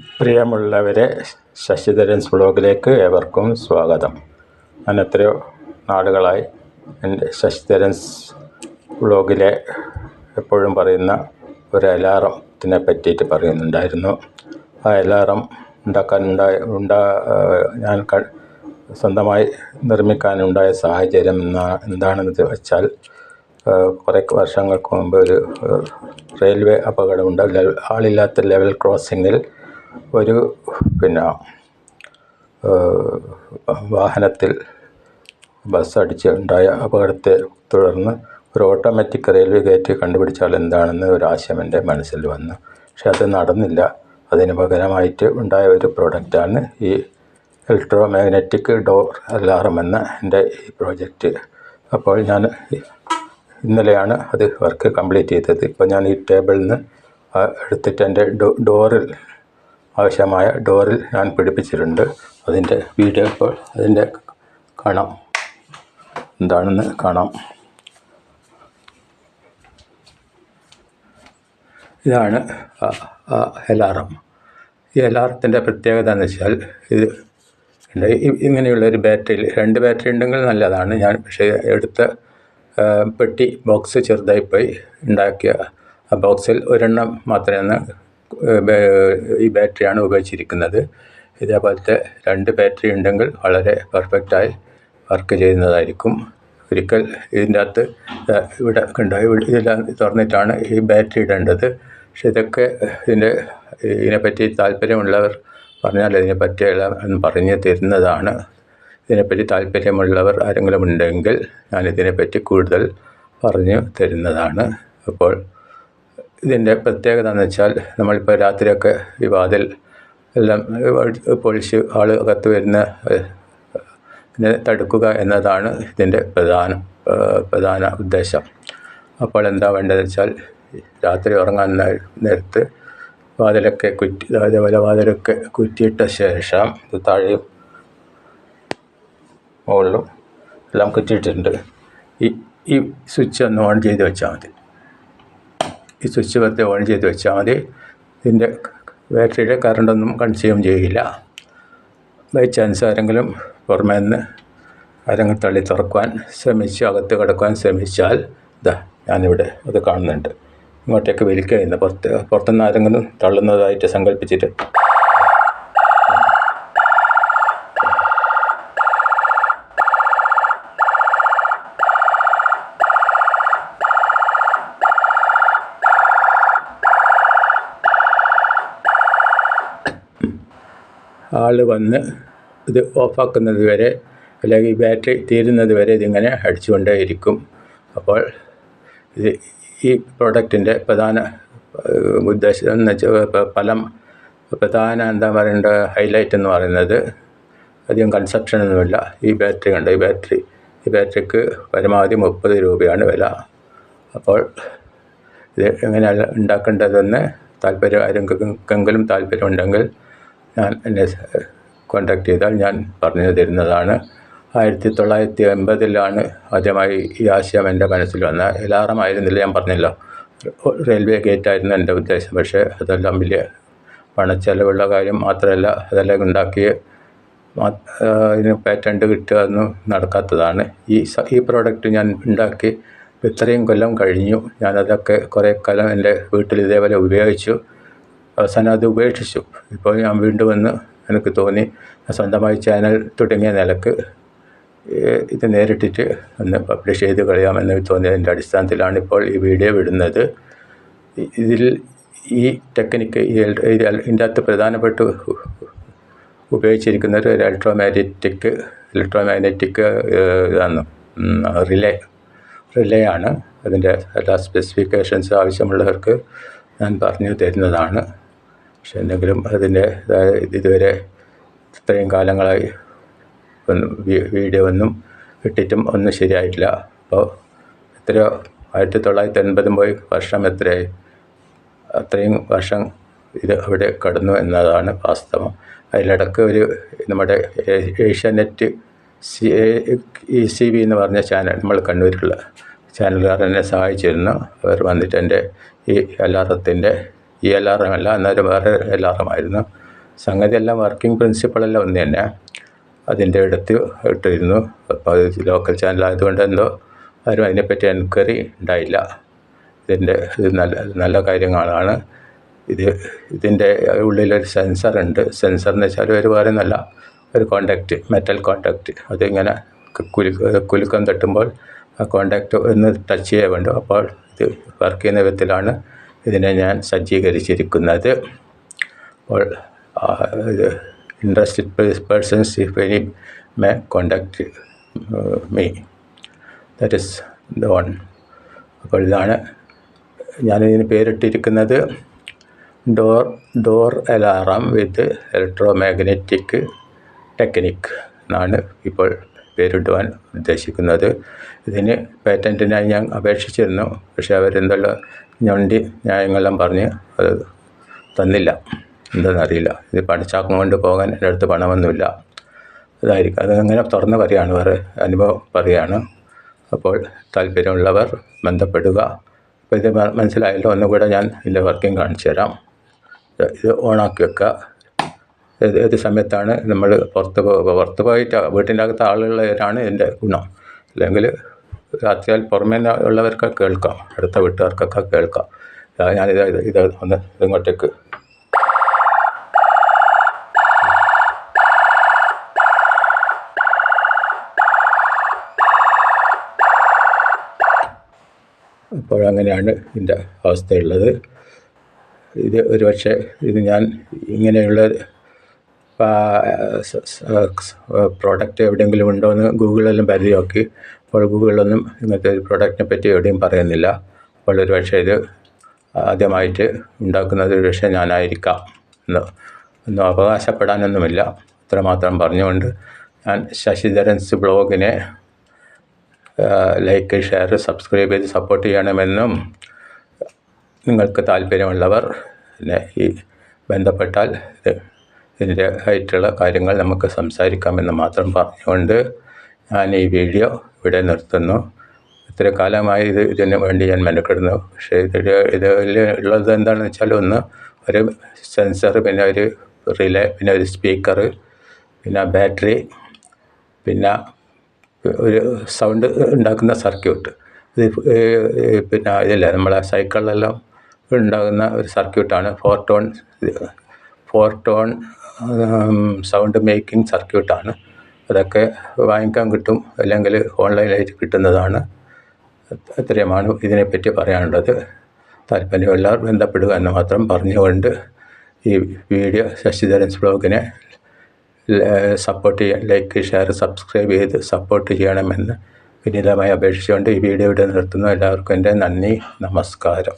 പ്രിയമുള്ളവരെ ശശിധരൻസ് ബ്ലോഗിലേക്ക് ഏവർക്കും സ്വാഗതം. ഞാൻ എത്രയോ നാളുകളായി എന്റെ ശശിധരൻസ് ബ്ലോഗിലെ എപ്പോഴും പറയുന്ന ഒരു അലാറത്തിനെ പറ്റിയിട്ട് പറയുന്നുണ്ടായിരുന്നു. ആ അലാറം ഉണ്ടാക്കാനുണ്ടായ ഉണ്ടാ ഞാൻ സ്വന്തമായി നിർമ്മിക്കാനുണ്ടായ സാഹചര്യം എന്നാ എന്താണെന്ന് വെച്ചാൽ കുറേ വർഷങ്ങൾക്ക് മുമ്പ് ഒരു റെയിൽവേ അപകടമുണ്ട്. ആളില്ലാത്ത ലെവൽ ക്രോസിങ്ങിൽ ഒരു പിന്നെ വാഹനത്തിൽ ബസ് അടിച്ച് ഉണ്ടായ അപകടത്തെ തുടർന്ന് ഒരു ഓട്ടോമാറ്റിക് റെയിൽവേ ഗേറ്റ് കണ്ടുപിടിച്ചാൽ എന്താണെന്ന് ഒരു ആശയം എന്റെ മനസ്സിൽ വന്നു. പക്ഷെ അത് നടന്നില്ല. അതിന് പകരമായിട്ട് ഉണ്ടായ ഒരു പ്രോഡക്റ്റാണ് ഈ ഇലക്ട്രോ മാഗ്നറ്റിക് ഡോർ അലാറം എന്ന എന്റെ ഈ പ്രോജക്റ്റ്. അപ്പോൾ ഞാൻ ഇന്നലെയാണ് അത് വർക്ക് കംപ്ലീറ്റ് ചെയ്തത്. ഇപ്പോൾ ഞാൻ ഈ ടേബിളിൽ നിന്ന് എടുത്തിട്ട് എന്റെ ഡോറിൽ ആവശ്യമായ ഡോറിൽ ഞാൻ പിടിപ്പിച്ചിട്ടുണ്ട്. അതിന്റെ വീഡിയോ ഇപ്പോൾ അതിന്റെ കാണാം. എന്താണെന്ന് കാണാം. ഇതാണ് എലാറം ഈ എലാറത്തിന്റെ പ്രത്യേകത എന്ന് വെച്ചാൽ ഇത് ഇങ്ങനെയുള്ളൊരു ബാറ്ററിയിൽ രണ്ട് ബാറ്ററി ഉണ്ടെങ്കിൽ നല്ലതാണ്. ഞാൻ പക്ഷേ എടുത്ത പെട്ടി ബോക്സ് ചെറുതായിപ്പോയി ഉണ്ടാക്കിയ ആ ബോക്സിൽ ഒരെണ്ണം മാത്രമേ ഈ ബാറ്ററിയാണ് ഉപയോഗിച്ചിരിക്കുന്നത്. ഇതേപോലത്തെ രണ്ട് ബാറ്ററി ഉണ്ടെങ്കിൽ വളരെ പെർഫെക്റ്റായി വർക്ക് ചെയ്യുന്നതായിരിക്കും. ഒരിക്കൽ ഇതിന്റെ അകത്ത് ഇവിടെ കണ്ടോ ഇതെല്ലാം തുറന്നിട്ടാണ് ഈ ബാറ്ററി ഇടേണ്ടത്. പക്ഷെ ഇതൊക്കെ ഇതിന്റെ ഇതിനെപ്പറ്റി താല്പര്യമുള്ളവർ പറഞ്ഞാൽ ഇതിനെപ്പറ്റി എല്ലാം പറഞ്ഞു തരുന്നതാണ്. ഇതിനെപ്പറ്റി താല്പര്യമുള്ളവർ ആരെങ്കിലും ഉണ്ടെങ്കിൽ ഞാൻ ഇതിനെപ്പറ്റി കൂടുതൽ പറഞ്ഞു തരുന്നതാണ്. അപ്പോൾ ഇതിന്റെ പ്രത്യേകത എന്ന് വെച്ചാൽ നമ്മളിപ്പോൾ രാത്രിയൊക്കെ ഈ വാതിൽ എല്ലാം പൊളിച്ച് ആൾ അകത്ത് വരുന്ന തടുക്കുക എന്നതാണ് ഇതിന്റെ പ്രധാന പ്രധാന ഉദ്ദേശം. അപ്പോൾ എന്താ വേണ്ടതെന്ന് വെച്ചാൽ രാത്രി ഉറങ്ങാൻ നേരത്ത് വാതിലൊക്കെ കുറ്റി അതേപോലെ വാതിലൊക്കെ കുറ്റിയിട്ട ശേഷം ഇത് താഴെയും മുകളിലും എല്ലാം കുറ്റിയിട്ടിട്ടുണ്ട്. ഈ ഈ സ്വിച്ച് ഒന്ന് ഓൺ ചെയ്ത് വെച്ചാൽ മതി. ഈ സ്വിച്ച് വെറുതെ ഓൺ ചെയ്ത് വെച്ചാൽ മതി. ഇതിന്റെ ബാറ്ററിയുടെ കറണ്ടൊന്നും കൺസ്യൂം ചെയ്യില്ല. ബൈ ചാൻസ് ആരെങ്കിലും പുറമേ നിന്ന് ആരെങ്കിലും തള്ളി തുറക്കുവാൻ ശ്രമിച്ച് അകത്ത് കിടക്കുവാൻ ശ്രമിച്ചാൽ ഇതാ ഞാനിവിടെ അത് കാണുന്നുണ്ട്. ഇങ്ങോട്ടേക്ക് വലിക്കുകയെന്ന് പുറത്ത് പുറത്തുനിന്ന് ആരെങ്കിലും തള്ളുന്നതായിട്ട് സങ്കല്പിച്ചിട്ട് ആൾ വന്ന് ഇത് ഓഫാക്കുന്നത് വരെ അല്ലെങ്കിൽ ബാറ്ററി തീരുന്നത് വരെ ഇതിങ്ങനെ അടിച്ചുകൊണ്ടേയിരിക്കും. അപ്പോൾ ഇത് ഈ പ്രോഡക്റ്റിന്റെ പ്രധാന ഉദ്ദേശം എന്ന് വെച്ചാൽ ഫലം പ്രധാന എന്താ പറയേണ്ട ഹൈലൈറ്റ് എന്ന് പറയുന്നത് അധികം കൺസപ്ഷനൊന്നുമില്ല ഈ ബാറ്ററി കണ്ട്? ഈ ബാറ്ററി ഈ ബാറ്ററിക്ക് പരമാവധി മുപ്പത് രൂപയാണ് വില. അപ്പോൾ ഇത് എങ്ങനെയാണ് ഉണ്ടാക്കേണ്ടതെന്ന് താല്പര്യം ആരെങ്കിലും താല്പര്യമുണ്ടെങ്കിൽ ഞാൻ എന്നെ കോണ്ടാക്ട് ചെയ്താൽ ഞാൻ പറഞ്ഞു തരുന്നതാണ്. ആയിരത്തി തൊള്ളായിരത്തി എൺപതിലാണ് ആദ്യമായി ഈ ആശയം എന്റെ മനസ്സിൽ വന്ന എല്ലാറും ആയിരുന്നില്ല ഞാൻ പറഞ്ഞല്ലോ. റെയിൽവേ ഗേറ്റായിരുന്നു എന്റെ ഉദ്ദേശം. പക്ഷേ അതെല്ലാം വലിയ പണച്ചെലവുള്ള കാര്യം മാത്രമല്ല അതെല്ലാം ഉണ്ടാക്കിയ ഇതിന് പാറ്റന്റ് കിട്ടുക ഒന്നും നടക്കാത്തതാണ്. ഈ ഈ പ്രോഡക്റ്റ് ഞാൻ ഉണ്ടാക്കി ഇത്രയും കൊല്ലം കഴിഞ്ഞു. ഞാനതൊക്കെ കുറേ കാലം എന്റെ വീട്ടിൽ ഇതേപോലെ ഉപയോഗിച്ചു. അവസാനം അത് ഉപേക്ഷിച്ചു. ഇപ്പോൾ ഞാൻ വീണ്ടും വന്ന് എനിക്ക് തോന്നി സ്വന്തമായി ചാനൽ തുടങ്ങിയ നിലയ്ക്ക് ഇത് നേരിട്ടിട്ട് ഒന്ന് പബ്ലിഷ് ചെയ്ത് കളയാമെന്ന് തോന്നിയതിന്റെ അടിസ്ഥാനത്തിലാണ് ഇപ്പോൾ ഈ വീഡിയോ വിടുന്നത്. ഇതിൽ ഈ ടെക്നിക്ക് ഇതിന്റെ അകത്ത് പ്രധാനപ്പെട്ട ഉപയോഗിച്ചിരിക്കുന്നത് ഒരു ഇലക്ട്രോ ഇലക്ട്രോമാഗ്നറ്റിക് ഇതാണ്. റിലേ റിലേ ആണ്. അതിന്റെ എല്ലാ സ്പെസിഫിക്കേഷൻസ് ആവശ്യമുള്ളവർക്ക് ഞാൻ പറഞ്ഞു തരുന്നതാണ്. പക്ഷെ എന്തെങ്കിലും അതിന്റെ ഇതുവരെ ഇത്രയും കാലങ്ങളായി ഒന്നും വീഡിയോ ഒന്നും ഇട്ടിട്ടും ഒന്നും ശരിയായിട്ടില്ല. അപ്പോൾ എത്രയോ ആയിരത്തി തൊള്ളായിരത്തി എൺപതും പോയി വർഷം എത്രയായി? അത്രയും വർഷം ഇത് അവിടെ കടന്നു എന്നതാണ് വാസ്തവം. അതിലിടക്ക് ഒരു നമ്മുടെ Asianet C E C B എന്ന് പറഞ്ഞ ചാനൽ നമ്മൾ കണ്ണൂരിലുള്ള ചാനലുകാർ എന്നെ സഹായിച്ചിരുന്നു. അവർ വന്നിട്ട് എന്റെ ഈ അലാറത്തിന്റെ ഈ അല്ല അന്നേരം വേറെ ആയിരുന്നു സംഗതി എല്ലാം വർക്കിംഗ് പ്രിൻസിപ്പളെല്ലാം ഒന്ന് തന്നെ അതിന്റെ അടുത്ത് ഇട്ടിരുന്നു. അപ്പോൾ അത് ലോക്കൽ ചാനൽ ആയതുകൊണ്ട് എന്തോ ആരും അതിനെപ്പറ്റി എൻക്വയറി ഉണ്ടായില്ല. ഇതിന്റെ ഇത് നല്ല നല്ല കാര്യങ്ങളാണ്. ഇത് ഇതിന്റെ ഉള്ളിലൊരു സെൻസർ ഉണ്ട്. സെൻസർ എന്ന് വെച്ചാൽ ഒരു വേറെ നല്ല ഒരു കോണ്ടാക്റ്റ് മെറ്റൽ കോണ്ടാക്റ്റ് അതിങ്ങനെ കുലുക്ക കുലുക്കം തട്ടുമ്പോൾ ആ കോണ്ടാക്റ്റ് ഒന്ന് ടച്ച് ചെയ്യാൻ വേണ്ടു അപ്പോൾ ഇത് വർക്ക് ചെയ്യുന്ന വിധത്തിലാണ് ഇതിനെ ഞാൻ സജ്ജീകരിച്ചിരിക്കുന്നത്. അപ്പോൾ ഇത് interested persons if any may contact me that is the one അപ്പോൾ ഇതാണ് ഞാനിതിന് പേരിട്ടിരിക്കുന്നത്. Door door alarm with electro magnetic technique എന്നാണ് ഇപ്പോൾ പേരിടുവാൻ ഉദ്ദേശിക്കുന്നത്. ഇതിന് പേറ്റന്റിനായി ഞാൻ അപേക്ഷിച്ചിരുന്നു. പക്ഷേ അവരെന്തെല്ലാം ഞൊണ്ടി ന്യായങ്ങളെല്ലാം പറഞ്ഞ് അത് തന്നില്ല. എന്താണെന്നറിയില്ല ഇത് പഠിച്ചാക്കം കൊണ്ട് പോകാൻ എന്റെ അടുത്ത് പണമൊന്നുമില്ല. അതായിരിക്കും. അതങ്ങനെ തുറന്ന് പറയുകയാണ് വേറെ അനുഭവം പറയുകയാണ്. അപ്പോൾ താല്പര്യമുള്ളവർ ബന്ധപ്പെടുക. അപ്പോൾ ഇത് മനസ്സിലായല്ലോ. ഒന്നുകൂടെ ഞാൻ ഇതിന്റെ വർക്കിംഗ് കാണിച്ചു തരാം ഇത് ഓണാക്കി വെക്കുക. ഏത് ഏത് സമയത്താണ് നമ്മൾ പുറത്ത് പുറത്ത് പോയിട്ട് വീട്ടിന്റെ അകത്ത് ആളുള്ളവരാണ് ഇതിന്റെ ഗുണം. അല്ലെങ്കിൽ രാത്രിയാൽ പുറമേ ഉള്ളവർക്ക് കേൾക്കാം അടുത്ത വീട്ടുകാർക്കൊക്കെ കേൾക്കാം. ഞാനിത് ഇത് ഒന്ന് ഇങ്ങോട്ടേക്ക്. അപ്പോഴങ്ങനെയാണ് ഇതിന്റെ അവസ്ഥയുള്ളത്. ഇത് ഒരു പക്ഷേ ഇത് ഞാൻ ഇങ്ങനെയുള്ള പ്രോഡക്റ്റ് എവിടെയെങ്കിലും ഉണ്ടോ എന്ന് ഗൂഗിളിലും പരിധി നോക്കി അപ്പോൾ ഗൂഗിളിലൊന്നും ഇങ്ങനത്തെ ഒരു പ്രോഡക്റ്റിനെ പറ്റി എവിടെയും പറയുന്നില്ല. അപ്പോൾ ഒരു പക്ഷേ ഇത് ആദ്യമായിട്ട് ഉണ്ടാക്കുന്നത് ഒരു പക്ഷേ ഞാനായിരിക്കാം എന്ന്. ഒന്നും അവകാശപ്പെടാനൊന്നുമില്ല. ഇത്രമാത്രം പറഞ്ഞുകൊണ്ട് ഞാൻ ശശിധരൻസ് ബ്ലോഗിനെ ലൈക്ക് ഷെയർ സബ്സ്ക്രൈബ് ചെയ്ത് സപ്പോർട്ട് ചെയ്യണമെന്നും നിങ്ങൾക്ക് താല്പര്യമുള്ളവർ പിന്നെ ഈ ബന്ധപ്പെട്ടാൽ ഇതിന്റെ ആയിട്ടുള്ള കാര്യങ്ങൾ നമുക്ക് സംസാരിക്കാമെന്ന് മാത്രം പറഞ്ഞുകൊണ്ട് ഞാൻ ഈ വീഡിയോ ഇവിടെ നിർത്തുന്നു. ഇത്ര കാലമായി ഇത് ഇതിന് വേണ്ടി ഞാൻ മെനക്കെടുന്നു. പക്ഷേ ഇതിൽ ഇതിൽ ഉള്ളത് എന്താണെന്ന് വെച്ചാൽ ഒന്ന് ഒരു സെൻസർ പിന്നെ ഒരു റിലേ പിന്നെ ഒരു സ്പീക്കർ പിന്നെ ബാറ്ററി പിന്നെ ഒരു സൗണ്ട് ഉണ്ടാക്കുന്ന സർക്യൂട്ട് ഇത് പിന്നെ ഇതല്ല നമ്മളെ സൈക്കിളിലെല്ലാം ഉണ്ടാകുന്ന ഒരു സർക്യൂട്ടാണ് four tone four tone sound making സർക്യൂട്ടാണ് അതൊക്കെ വാങ്ങിക്കാൻ കിട്ടും അല്ലെങ്കിൽ ഓൺലൈനായിട്ട് കിട്ടുന്നതാണ്. ഇത്രയുമാണ് ഇതിനെപ്പറ്റി പറയാനുള്ളത്. താല്പര്യമുള്ളവർ ബന്ധപ്പെടുക എന്ന് മാത്രം പറഞ്ഞുകൊണ്ട് ഈ വീഡിയോ ശശിധരൻസ് ബ്ലോഗിനെ സപ്പോർട്ട് ചെയ്യാൻ ലൈക്ക് ഷെയർ സബ്സ്ക്രൈബ് ചെയ്ത് സപ്പോർട്ട് ചെയ്യണമെന്ന് വിനീതമായി അപേക്ഷിച്ചുകൊണ്ട് ഈ വീഡിയോ ഇവിടെ നിർത്തുന്നു. എല്ലാവർക്കും എന്റെ നന്ദി നമസ്കാരം.